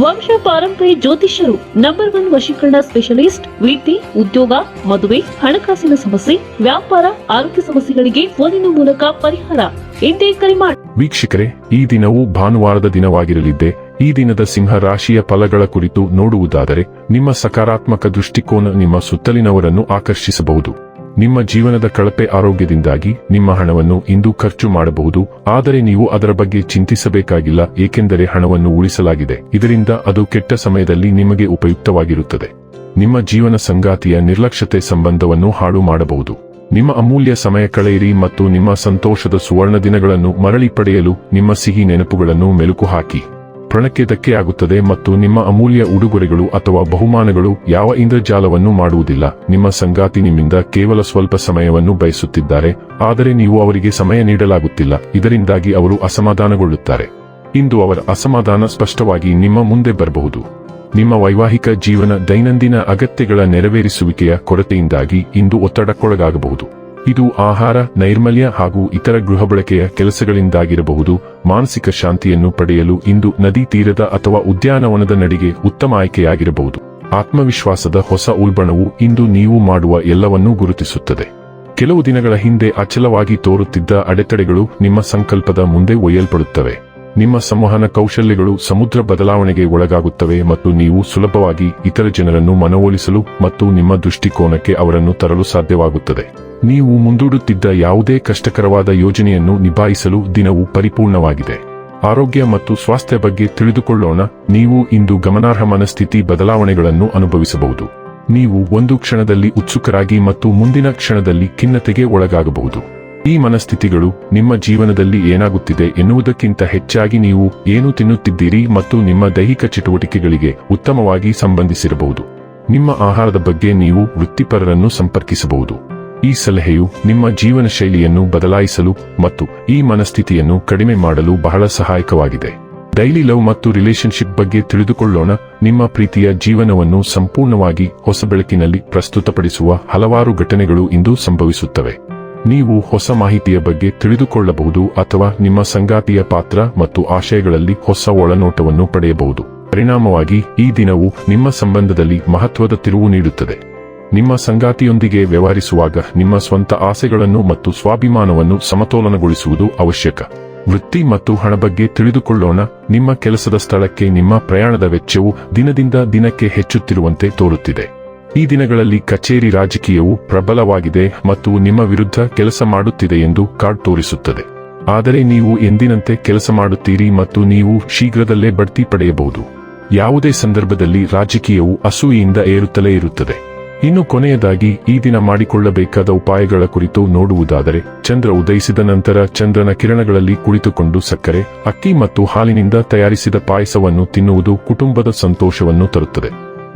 ವಂಶ ಪಾರಂಪರ್ಯ ಜ್ಯೋತಿಷ್ಯರು ನಂಬರ್ ಒನ್ ವಶೀಕರಣ ಸ್ಪೆಷಲಿಸ್ಟ್ ವಿದ್ಯೆ ಉದ್ಯೋಗ, ಮದುವೆ, ಹಣಕಾಸಿನ ಸಮಸ್ಯೆ, ವ್ಯಾಪಾರ, ಆರೋಗ್ಯ ಸಮಸ್ಯೆಗಳಿಗೆ ಫೋನಿನ ಮೂಲಕ ಪರಿಹಾರ. ಎಂದೇ ಕರೆ ಮಾಡಿ ವೀಕ್ಷಕರೇ, ಈ ದಿನವು ಭಾನುವಾರದ ದಿನವಾಗಿರಲಿದ್ದೆ. ಈ ದಿನದ ಸಿಂಹ ರಾಶಿಯ ಫಲಗಳ ಕುರಿತು ನೋಡುವುದಾದರೆ, ನಿಮ್ಮ ಸಕಾರಾತ್ಮಕ ದೃಷ್ಟಿಕೋನ ನಿಮ್ಮ ಸುತ್ತಲಿನವರನ್ನು ಆಕರ್ಷಿಸಬಹುದು. ನಿಮ್ಮ ಜೀವನದ ಕಳಪೆ ಆರೋಗ್ಯದಿಂದಾಗಿ ನಿಮ್ಮ ಹಣವನ್ನು ಇಂದು ಖರ್ಚು ಮಾಡಬಹುದು, ಆದರೆ ನೀವು ಅದರ ಬಗ್ಗೆ ಚಿಂತಿಸಬೇಕಾಗಿಲ್ಲ, ಏಕೆಂದರೆ ಹಣವನ್ನು ಉಳಿಸಲಾಗಿದೆ. ಇದರಿಂದ ಅದು ಕೆಟ್ಟ ಸಮಯದಲ್ಲಿ ನಿಮಗೆ ಉಪಯುಕ್ತವಾಗಿರುತ್ತದೆ. ನಿಮ್ಮ ಜೀವನ ಸಂಗಾತಿಯ ನಿರ್ಲಕ್ಷ್ಯತೆ ಸಂಬಂಧವನ್ನು ಹಾಳು ಮಾಡಬಹುದು. ನಿಮ್ಮ ಅಮೂಲ್ಯ ಸಮಯ ಕಳೆಯಿರಿ ಮತ್ತು ನಿಮ್ಮ ಸಂತೋಷದ ಸುವರ್ಣ ದಿನಗಳನ್ನು ಮರಳಿ ಪಡೆಯಲು ನಿಮ್ಮ ಸಿಹಿ ನೆನಪುಗಳನ್ನು ಮೆಲುಕು ಹಾಕಿ. ಪ್ರಣಕ್ಕೆ ಧಕ್ಕೆಯಾಗುತ್ತದೆ ಮತ್ತು ನಿಮ್ಮ ಅಮೂಲ್ಯ ಉಡುಗೊರೆಗಳು ಅಥವಾ ಬಹುಮಾನಗಳು ಯಾವ ಇಂದ್ರಜಾಲವನ್ನು ಮಾಡುವುದಿಲ್ಲ. ನಿಮ್ಮ ಸಂಗಾತಿ ನಿಮ್ಮಿಂದ ಕೇವಲ ಸ್ವಲ್ಪ ಸಮಯವನ್ನು ಬಯಸುತ್ತಿದ್ದಾರೆ, ಆದರೆ ನೀವು ಅವರಿಗೆ ಸಮಯ ನೀಡಲಾಗುತ್ತಿಲ್ಲ. ಇದರಿಂದಾಗಿ ಅವರು ಅಸಮಾಧಾನಗೊಳ್ಳುತ್ತಾರೆ. ಇಂದು ಅವರ ಅಸಮಾಧಾನ ಸ್ಪಷ್ಟವಾಗಿ ನಿಮ್ಮ ಮುಂದೆ ಬರಬಹುದು. ನಿಮ್ಮ ವೈವಾಹಿಕ ಜೀವನ ದೈನಂದಿನ ಅಗತ್ಯಗಳ ನೆರವೇರಿಸುವಿಕೆಯ ಕೊರತೆಯಿಂದಾಗಿ ಇಂದು ಒತ್ತಡಕ್ಕೊಳಗಾಗಬಹುದು. ಇದು ಆಹಾರ, ನೈರ್ಮಲ್ಯ ಹಾಗೂ ಇತರ ಗೃಹ ಬಳಕೆಯ ಕೆಲಸಗಳಿಂದಾಗಿರಬಹುದು. ಮಾನಸಿಕ ಶಾಂತಿಯನ್ನು ಪಡೆಯಲು ಇಂದು ನದಿ ತೀರದ ಅಥವಾ ಉದ್ಯಾನವನದ ನಡಿಗೆ ಉತ್ತಮ ಆಯ್ಕೆಯಾಗಿರಬಹುದು. ಆತ್ಮವಿಶ್ವಾಸದ ಹೊಸ ಉಲ್ಬಣವು ಇಂದು ನೀವು ಮಾಡುವ ಎಲ್ಲವನ್ನೂ ಗುರುತಿಸುತ್ತದೆ. ಕೆಲವು ದಿನಗಳ ಹಿಂದೆ ಅಚಲವಾಗಿ ತೋರುತ್ತಿದ್ದ ಅಡೆತಡೆಗಳು ನಿಮ್ಮ ಸಂಕಲ್ಪದ ಮುಂದೆ ಒಯ್ಯಲ್ಪಡುತ್ತವೆ. ನಿಮ್ಮ ಸಂವಹನ ಕೌಶಲ್ಯಗಳು ಸಮುದ್ರ ಬದಲಾವಣೆಗೆ ಒಳಗಾಗುತ್ತವೆ ಮತ್ತು ನೀವು ಸುಲಭವಾಗಿ ಇತರ ಜನರನ್ನು ಮನವೊಲಿಸಲು ಮತ್ತು ನಿಮ್ಮ ದೃಷ್ಟಿಕೋನಕ್ಕೆ ಅವರನ್ನು ತರಲು ಸಾಧ್ಯವಾಗುತ್ತದೆ. ನೀವು ಮುಂದೂಡುತ್ತಿದ್ದ ಯಾವುದೇ ಕಷ್ಟಕರವಾದ ಯೋಜನೆಯನ್ನು ನಿಭಾಯಿಸಲು ದಿನವು ಪರಿಪೂರ್ಣವಾಗಿದೆ. ಆರೋಗ್ಯ ಮತ್ತು ಸ್ವಾಸ್ಥ್ಯ ಬಗ್ಗೆ ತಿಳಿದುಕೊಳ್ಳೋಣ, ನೀವು ಇಂದು ಗಮನಾರ್ಹ ಮನಸ್ಥಿತಿ ಬದಲಾವಣೆಗಳನ್ನು ಅನುಭವಿಸಬಹುದು. ನೀವು ಒಂದು ಕ್ಷಣದಲ್ಲಿ ಉತ್ಸುಕರಾಗಿ ಮತ್ತು ಮುಂದಿನ ಕ್ಷಣದಲ್ಲಿ ಖಿನ್ನತೆಗೆ ಒಳಗಾಗಬಹುದು. ಈ ಮನಸ್ಥಿತಿಗಳು ನಿಮ್ಮ ಜೀವನದಲ್ಲಿ ಏನಾಗುತ್ತಿದೆ ಎನ್ನುವುದಕ್ಕಿಂತ ಹೆಚ್ಚಾಗಿ ನೀವು ಏನು ತಿನ್ನುತ್ತಿದ್ದೀರಿ ಮತ್ತು ನಿಮ್ಮ ದೈಹಿಕ ಚಟುವಟಿಕೆಗಳಿಗೆ ಉತ್ತಮವಾಗಿ ಸಂಬಂಧಿಸಿರಬಹುದು. ನಿಮ್ಮ ಆಹಾರದ ಬಗ್ಗೆ ನೀವು ವೃತ್ತಿಪರರನ್ನು ಸಂಪರ್ಕಿಸಬಹುದು. ಈ ಸಲಹೆಯು ನಿಮ್ಮ ಜೀವನ ಶೈಲಿಯನ್ನು ಬದಲಾಯಿಸಲು ಮತ್ತು ಈ ಮನಸ್ಥಿತಿಯನ್ನು ಕಡಿಮೆ ಮಾಡಲು ಬಹಳ ಸಹಾಯಕವಾಗಿದೆ. ಡೈಲಿ ಲವ್ ಮತ್ತು ರಿಲೇಶನ್ಶಿಪ್ ಬಗ್ಗೆ ತಿಳಿದುಕೊಳ್ಳೋಣ. ನಿಮ್ಮ ಪ್ರೀತಿಯ ಜೀವನವನ್ನು ಸಂಪೂರ್ಣವಾಗಿ ಹೊಸ ಬೆಳಕಿನಲ್ಲಿ ಪ್ರಸ್ತುತಪಡಿಸುವ ಹಲವಾರು ಘಟನೆಗಳು ಇಂದು ಸಂಭವಿಸುತ್ತವೆ. ನೀವು ಹೊಸ ಮಾಹಿತಿಯ ಬಗ್ಗೆ ತಿಳಿದುಕೊಳ್ಳಬಹುದು ಅಥವಾ ನಿಮ್ಮ ಸಂಗಾತಿಯ ಪಾತ್ರ ಮತ್ತು ಆಶಯಗಳಲ್ಲಿ ಹೊಸ ಒಳನೋಟವನ್ನು ಪಡೆಯಬಹುದು. ಪರಿಣಾಮವಾಗಿ, ಈ ದಿನವು ನಿಮ್ಮ ಸಂಬಂಧದಲ್ಲಿ ಮಹತ್ವದ ತಿರುವು ನೀಡುತ್ತದೆ. ನಿಮ್ಮ ಸಂಗಾತಿಯೊಂದಿಗೆ ವ್ಯವಹರಿಸುವಾಗ ನಿಮ್ಮ ಸ್ವಂತ ಆಸೆಗಳನ್ನು ಮತ್ತು ಸ್ವಾಭಿಮಾನವನ್ನು ಸಮತೋಲನಗೊಳಿಸುವುದು ಅವಶ್ಯಕ. ವೃತ್ತಿ ಮತ್ತು ಹಣ ಬಗ್ಗೆ ತಿಳಿದುಕೊಳ್ಳೋಣ. ನಿಮ್ಮ ಕೆಲಸದ ಸ್ಥಳಕ್ಕೆ ನಿಮ್ಮ ಪ್ರಯಾಣದ ವೆಚ್ಚವು ದಿನದಿಂದ ದಿನಕ್ಕೆ ಹೆಚ್ಚುತ್ತಿರುವಂತೆ ತೋರುತ್ತಿದೆ. ಈ ದಿನಗಳಲ್ಲಿ ಕಚೇರಿ ರಾಜಕೀಯವು ಪ್ರಬಲವಾಗಿದೆ ಮತ್ತು ನಿಮ್ಮ ವಿರುದ್ಧ ಕೆಲಸ ಮಾಡುತ್ತಿದೆ ಎಂದು ಕಾರ್ಡ್ ತೋರಿಸುತ್ತದೆ. ಆದರೆ ನೀವು ಎಂದಿನಂತೆ ಕೆಲಸ ಮಾಡುತ್ತೀರಿ ಮತ್ತು ನೀವು ಶೀಘ್ರದಲ್ಲೇ ಬಡ್ತಿ ಪಡೆಯಬಹುದು. ಯಾವುದೇ ಸಂದರ್ಭದಲ್ಲಿ ರಾಜಕೀಯವು ಅಸೂಯಿಯಿಂದ ಏರುತ್ತಲೇ ಇರುತ್ತದೆ. ಇನ್ನು ಕೊನೆಯದಾಗಿ, ಈ ದಿನ ಮಾಡಿಕೊಳ್ಳಬೇಕಾದ ಉಪಾಯಗಳ ಕುರಿತು ನೋಡುವುದಾದರೆ, ಚಂದ್ರ ಉದಯಿಸಿದ ನಂತರ ಚಂದ್ರನ ಕಿರಣಗಳಲ್ಲಿ ಕುಳಿತುಕೊಂಡು ಸಕ್ಕರೆ, ಅಕ್ಕಿ ಮತ್ತು ಹಾಲಿನಿಂದ ತಯಾರಿಸಿದ ಪಾಯಸವನ್ನು ತಿನ್ನುವುದು ಕುಟುಂಬದ ಸಂತೋಷವನ್ನು ತರುತ್ತದೆ.